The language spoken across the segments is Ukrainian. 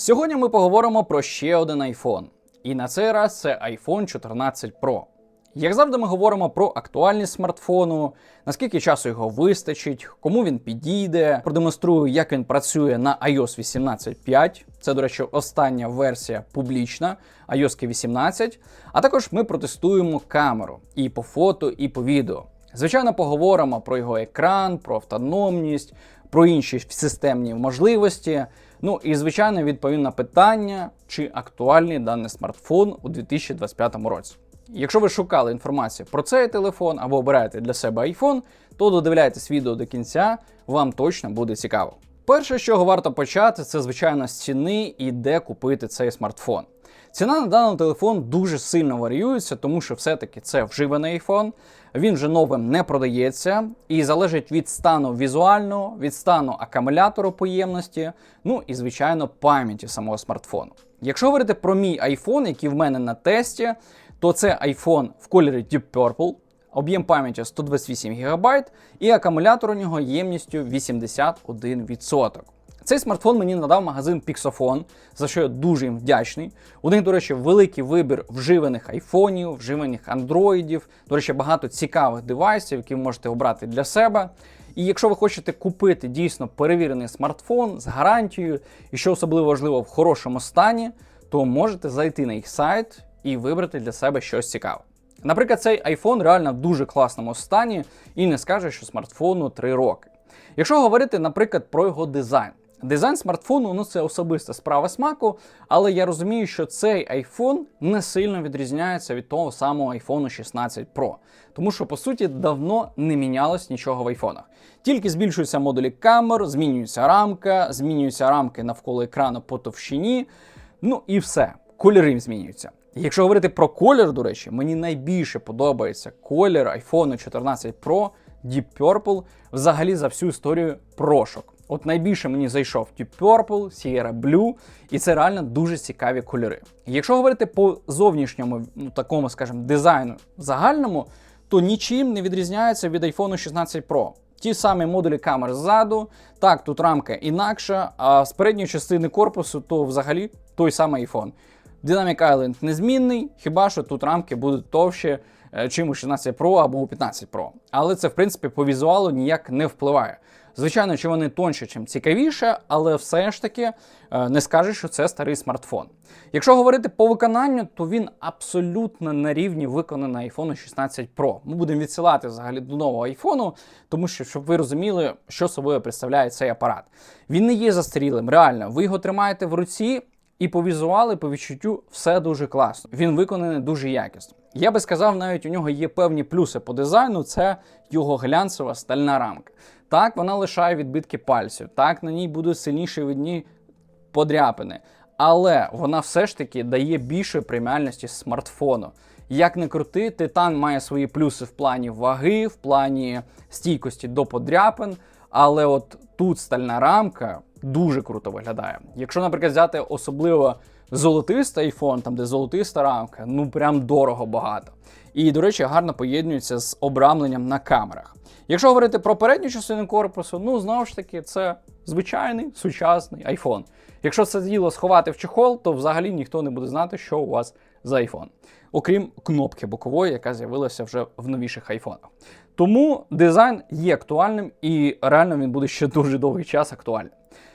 Сьогодні ми поговоримо про ще один iPhone. І на цей раз це iPhone 14 Pro. Як завжди, ми говоримо про актуальність смартфону, наскільки часу його вистачить, кому він підійде. Продемонструю, як він працює на iOS 18.5. Це, до речі, остання версія публічна iOS 18. А також ми протестуємо камеру і по фото, і по відео. Звичайно, поговоримо про його екран, про автономність, про інші системні можливості. Ну і звичайно відповім на питання, чи актуальний даний смартфон у 2025 році. Якщо ви шукали інформацію про цей телефон або обираєте для себе iPhone, то додивляйтесь відео до кінця, вам точно буде цікаво. Перше, з чого варто почати, це звичайно з ціни і де купити цей смартфон. Ціна на даний телефон дуже сильно варіюється, тому що все-таки це вживаний iPhone, він вже новим не продається і залежить від стану візуального, від стану акумулятору поємності, ну і звичайно пам'яті самого смартфону. Якщо говорити про мій iPhone, який в мене на тесті, то це iPhone в кольорі Deep Purple, об'єм пам'яті 128 ГБ і акумулятор у нього ємністю 81%. Цей смартфон мені надав магазин Pixofon, за що я дуже їм вдячний. У них, до речі, великий вибір вживаних айфонів, вживаних андроїдів. До речі, багато цікавих девайсів, які ви можете обрати для себе. І якщо ви хочете купити дійсно перевірений смартфон з гарантією, і що особливо важливо в хорошому стані, то можете зайти на їх сайт і вибрати для себе щось цікаве. Наприклад, цей iPhone реально в дуже класному стані і не скаже, що смартфону 3 роки. Якщо говорити, наприклад, про його дизайн. Дизайн смартфону ну це особиста справа смаку, але я розумію, що цей iPhone не сильно відрізняється від того самого iPhone 16 Pro. Тому що, по суті, давно не мінялось нічого в айфонах. Тільки збільшуються модулі камер, змінюється рамка, змінюються рамки навколо екрану по товщині. Ну і все, кольори змінюються. Якщо говорити про колір, до речі, мені найбільше подобається колір iPhone 14 Pro Deep Purple взагалі за всю історію прошок. От найбільше мені зайшов Deep Purple, Sierra Blue, і це реально дуже цікаві кольори. Якщо говорити по зовнішньому, ну такому, скажімо, дизайну загальному, то нічим не відрізняється від iPhone 16 Pro. Ті самі модулі камер ззаду, так, тут рамка інакша, а з передньої частини корпусу то взагалі той самий iPhone. Dynamic Island незмінний, хіба що тут рамки будуть товщі, чим у 16 Pro або у 15 Pro. Але це, в принципі, по візуалу ніяк не впливає. Звичайно, що вони тонші, чим цікавіше, але все ж таки е, не скажеш, що це старий смартфон. Якщо говорити по виконанню, то він абсолютно на рівні виконаний iPhone 16 Pro. Ми будемо відсилати взагалі до нового iPhone, тому що, щоб ви розуміли, що собою представляє цей апарат. Він не є застарілим, реально. Ви його тримаєте в руці. І по візуалу, по відчуттю все дуже класно. Він виконаний дуже якісно. Я би сказав, навіть у нього є певні плюси по дизайну, це його глянцева стальна рамка. Так, вона лишає відбитки пальців, так, на ній будуть сильніші видні подряпини. Але вона все ж таки дає більшої преміальності смартфону. Як не крути, титан має свої плюси в плані ваги, в плані стійкості до подряпин. Але от тут стальна рамка дуже круто виглядає. Якщо, наприклад, взяти особливо золотистий iPhone, там де золотиста рамка, ну прям дорого багато. І, до речі, гарно поєднується з обрамленням на камерах. Якщо говорити про передню частину корпусу, ну знову ж таки, це звичайний сучасний iPhone. Якщо це діло сховати в чехол, то взагалі ніхто не буде знати, що у вас за iPhone. Окрім кнопки бокової, яка з'явилася вже в новіших айфонах. Тому дизайн є актуальним і реально він буде ще дуже довгий час актуальним.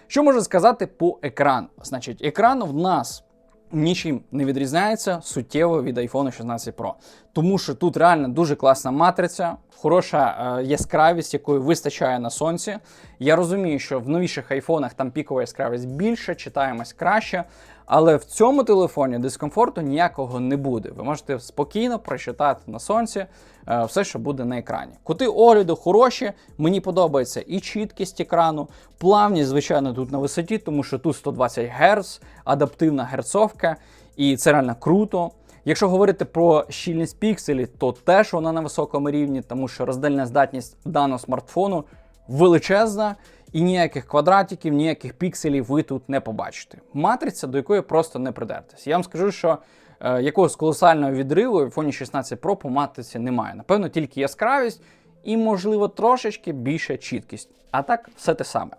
Що можу сказати по екрану? Значить, екран в нас нічим не відрізняється суттєво від iPhone 16 Pro. Тому що тут реально дуже класна матриця, хороша е, яскравість, якої вистачає на сонці. Я розумію, що в новіших айфонах там пікова яскравість більше, читаємось краще. Але в цьому телефоні дискомфорту ніякого не буде. Ви можете спокійно прочитати на сонці е, все, що буде на екрані. Кути огляду хороші, мені подобається і чіткість екрану, плавність, звичайно, тут на висоті, тому що тут 120 Гц, адаптивна герцовка, і це реально круто. Якщо говорити про щільність пікселів, то теж вона на високому рівні, тому що роздільна здатність даного смартфону величезна. І ніяких квадратиків, ніяких пікселів ви тут не побачите. Матриця, до якої просто не придертись. Я вам скажу, що е, якогось колосального відриву в iPhone 16 Pro по матриці немає. Напевно, тільки яскравість і, можливо, трошечки більша чіткість. А так, все те саме.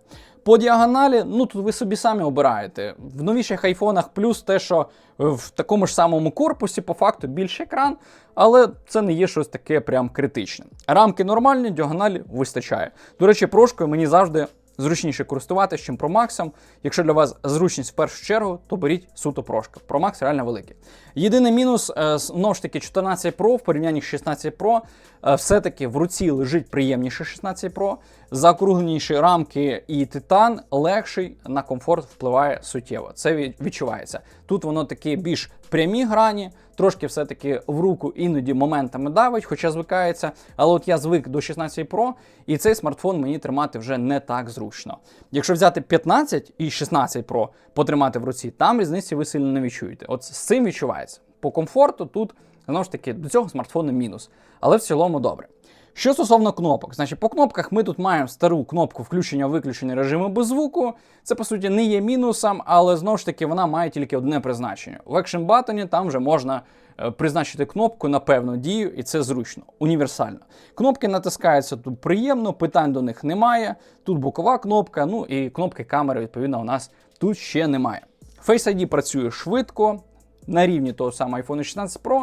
По діагоналі, ну тут ви собі самі обираєте. В новіших айфонах плюс те, що в такому ж самому корпусі, по факту, більший екран, але це не є щось таке прям критичне. Рамки нормальні, діагоналі вистачає. До речі, прошкою мені завжди зручніше користуватися, чим Max. Якщо для вас зручність в першу чергу, то беріть суто прошка. Max реально великий. Єдиний мінус, е, знову ж таки, 14 Pro в порівнянні з 16 Pro, е, все-таки в руці лежить приємніше 16 Pro. Заокругленіші рамки і титан легший на комфорт впливає суттєво. Це відчувається. Тут воно такі більш прямі грані, трошки все-таки в руку іноді моментами давить, хоча звикається. Але от я звик до 16 Pro, і цей смартфон мені тримати вже не так зручно. Якщо взяти 15 і 16 Pro потримати в руці, там різниці ви сильно не відчуєте. От з цим відчувається. По комфорту тут знову ж таки до цього смартфону мінус, але в цілому добре. Що стосовно кнопок, значить по кнопках ми тут маємо стару кнопку включення-виключення режиму без звуку. Це по суті не є мінусом, але знову ж таки вона має тільки одне призначення. В екшн батоні там вже можна е, призначити кнопку на певну дію, і це зручно, універсально. Кнопки натискаються тут приємно, питань до них немає. Тут бокова кнопка, ну і кнопки камери, відповідно, у нас тут ще немає. Face ID працює швидко, на рівні того самого iPhone 16 Pro.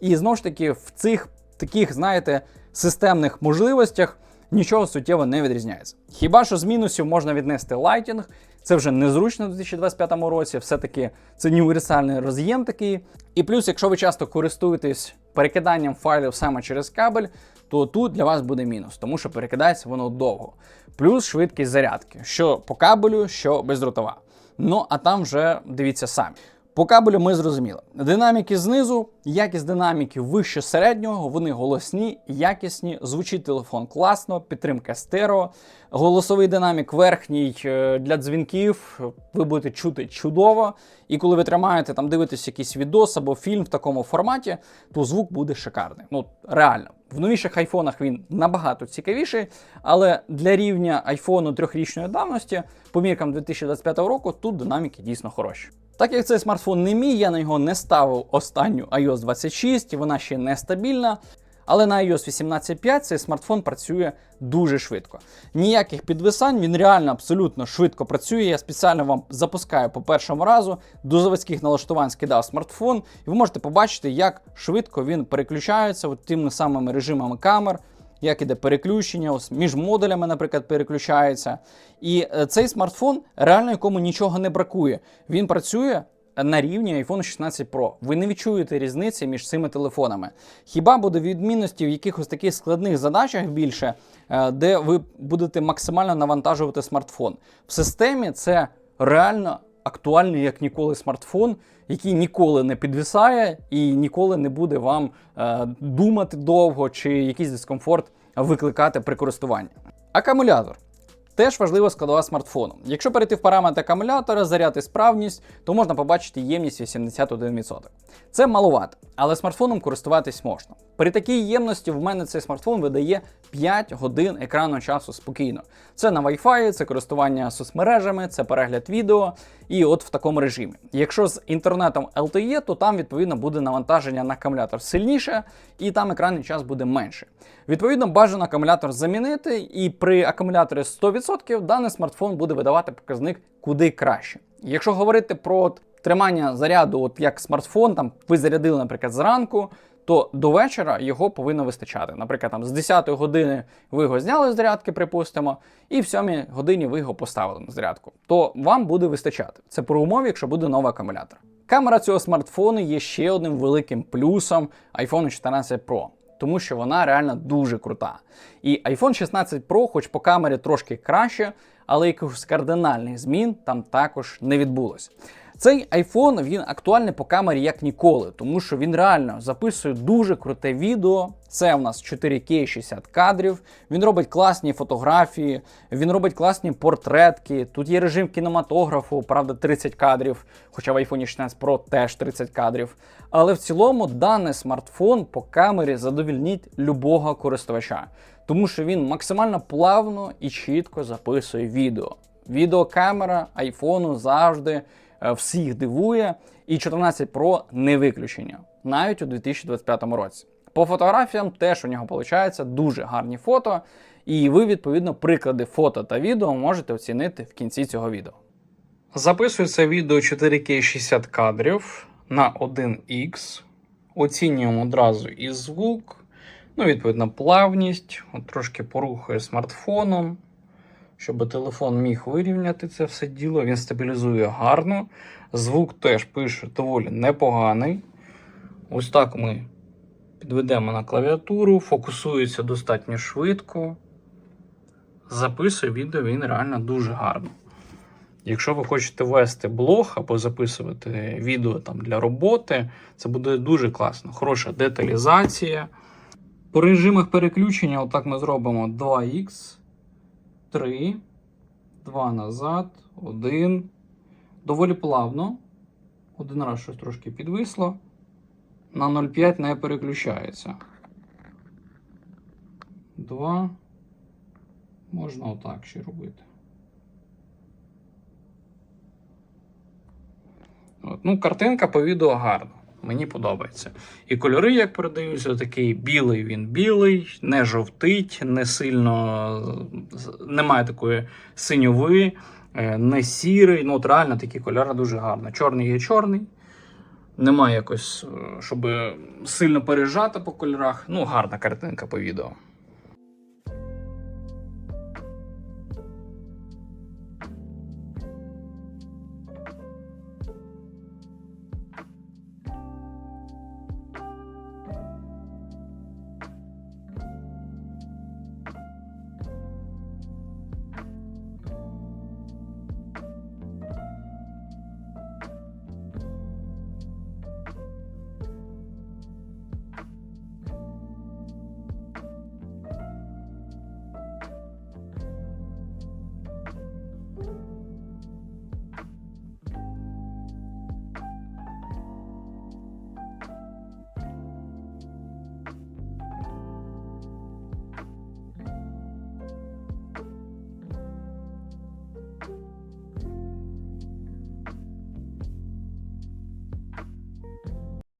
І знову ж таки, в цих таких, знаєте, системних можливостях нічого суттєво не відрізняється. Хіба що з мінусів можна віднести лайтінг, це вже незручно в 2025 році, все-таки це універсальний роз'єм такий. І плюс, якщо ви часто користуєтесь перекиданням файлів саме через кабель, то тут для вас буде мінус, тому що перекидається воно довго. Плюс швидкість зарядки, що по кабелю, що бездротова. Ну а там вже дивіться самі. По кабелю ми зрозуміли. Динаміки знизу, якість динаміки вище середнього, вони голосні, якісні, звучить телефон класно, підтримка стерео. Голосовий динамік верхній е, для дзвінків, ви будете чути чудово. І коли ви тримаєте там, дивитесь якийсь відос або фільм в такому форматі, то звук буде шикарний. Ну, реально. В новіших айфонах він набагато цікавіший, але для рівня айфону трьохрічної давності, по міркам 2025 року, тут динаміки дійсно хороші. Так як цей смартфон не мій, я на нього не ставив останню iOS 26, вона ще не стабільна. Але на iOS 18.5 цей смартфон працює дуже швидко. Ніяких підвисань, він реально абсолютно швидко працює. Я спеціально вам запускаю по першому разу, до заводських налаштувань скидав смартфон, і ви можете побачити, як швидко він переключається от тими самими режимами камер як іде переключення, ось між модулями, наприклад, переключається. І е, цей смартфон реально якому нічого не бракує. Він працює. На рівні iPhone 16 Pro. Ви не відчуєте різниці між цими телефонами. Хіба буде відмінності в якихось таких складних задачах більше, е, де ви будете максимально навантажувати смартфон? В системі це реально актуальний як ніколи смартфон, який ніколи не підвисає і ніколи не буде вам е, думати довго чи якийсь дискомфорт викликати при користуванні. Акумулятор. Теж важлива складова смартфону. Якщо перейти в параметри акумулятора, заряд і справність, то можна побачити ємність 81%. Це маловато, але смартфоном користуватись можна. При такій ємності в мене цей смартфон видає 5 годин екранного часу спокійно. Це на Wi-Fi, це користування соцмережами, це перегляд відео і от в такому режимі. Якщо з інтернетом LTE, то там відповідно буде навантаження на акумулятор сильніше, і там екранний час буде менше. Відповідно, бажано акумулятор замінити, і при акумуляторі 100% даний смартфон буде видавати показник куди краще. Якщо говорити про тримання заряду, от як смартфон, там ви зарядили, наприклад, зранку, то до вечора його повинно вистачати. Наприклад, там з 10 години ви його зняли з зарядки, припустимо, і в 7 годині ви його поставили на зарядку. То вам буде вистачати. Це про умові, якщо буде новий акумулятор. Камера цього смартфону є ще одним великим плюсом iPhone 14 Pro. Тому що вона реально дуже крута. І iPhone 16 Pro, хоч по камері трошки краще, але якихось кардинальних змін там також не відбулося. Цей iPhone він актуальний по камері як ніколи, тому що він реально записує дуже круте відео. Це у нас 4К 60 кадрів. Він робить класні фотографії, він робить класні портретки. Тут є режим кінематографу, правда, 30 кадрів, хоча в iPhone 16 Pro теж 30 кадрів. Але в цілому даний смартфон по камері задовільнить любого користувача, тому що він максимально плавно і чітко записує відео. Відеокамера айфону завжди. Е, всіх дивує, і 14 Pro не виключення, навіть у 2025 році. По фотографіям теж у нього виходить дуже гарні фото. І ви, відповідно, приклади фото та відео можете оцінити в кінці цього відео. Записую це відео 4К 60 кадрів на 1х. Оцінюємо одразу і звук, ну, відповідно, плавність. Трошки порухаю смартфоном, щоб телефон міг вирівняти це все діло. Він стабілізує гарно. Звук теж пише доволі непоганий. Ось так ми підведемо на клавіатуру, фокусується достатньо швидко. Записує відео він реально дуже гарно. Якщо ви хочете вести блог або записувати відео там для роботи, це буде дуже класно. Хороша деталізація. По режимах переключення, отак ми зробимо 2х, 3, 2 назад, 1. Доволі плавно. Один раз щось трошки підвисло. На 0,5 не переключається. 2. Можна отак ще робити. От. Ну, картинка по відео гарна. Мені подобається. І кольори, як передаються, такий білий він білий, не жовтить, не сильно немає такої синьови, е, не сірий. Ну, от реально такі кольори дуже гарно. Чорний є чорний. Немає якось, е, щоб сильно пережати по кольорах. Ну, гарна картинка по відео.